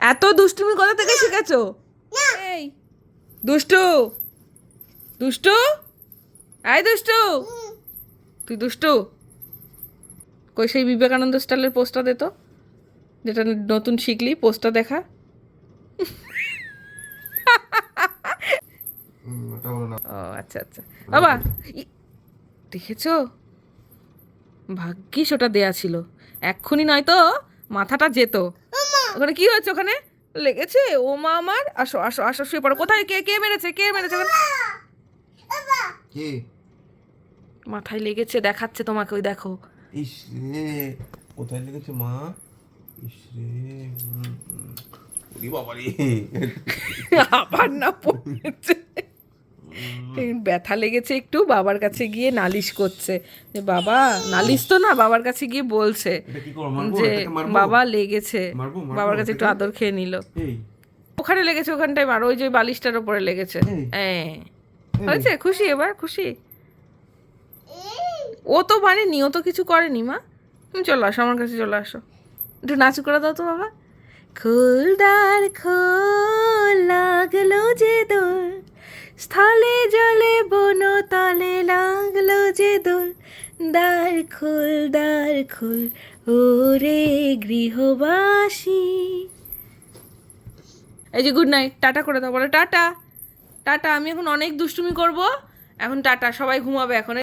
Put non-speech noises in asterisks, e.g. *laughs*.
এত দুষ্টুমি কোথা থেকে শিখেছো? এই দুষ্টু। দুষ্টু? আয় দুষ্টু। তুই দুষ্টু? কই সেই বিবেকানন্দ স্টাইলের পোস্টটা দে তো। যেটা নতুন শিখলি পোস্টটা দেখা। ও আচ্ছা আচ্ছা। বাবা দেখেছ? ভাগ্যিস ওটা দেয়া ছিল। এক্ষুনি নয়তো মাথাটা যেত। ওখানে কি হয়েছে ওখানে? লেগেছে? ও মা আমার? আসো আসো আসো শুয়ে পড়ো। কোথায়? কে কে মেরেছে? কে মেরেছে ওখানে? কে? মাথায় লেগেছে দেখাচ্ছে তোমাকে ওই দেখো। ইস রে কোথায় লেগেছে মা? ইস রে। বাবা রে *laughs* আবার না পড়েছে। ব্যথা লেগেছে একটু বাবার কাছে গিয়ে নালিশ করছে। যে বাবা নালিশ তো না বাবার কাছে গিয়ে বলছে যে বাবা লেগেছে। বাবার কাছে একটু আদর খেয়ে নিল। ওখানে লেগেছে ওখানটায় মার ওই যে বালিশটার উপরে লেগেছে। হ্যাঁ। হয়েছে? খুশি এবার? খুশি? ও তো মানেনি ও তো কিছু করেনি মা। তুমি চলে আসো আমার কাছে চলে আসো। একটু নাচ করে দাও তো বাবা। খোলদার খোল স্থলে জলে বন তালে লাগল যে দোল। দ্বার খোল দ্বার খোল, ওরে গৃহবাসী। এই যে গুড নাইট টাটা করে দাও, বলো টাটা। টাটা, আমি এখন অনেক দুষ্টুমি করব। এখন টাটা, সবাই ঘুমাবে এখন।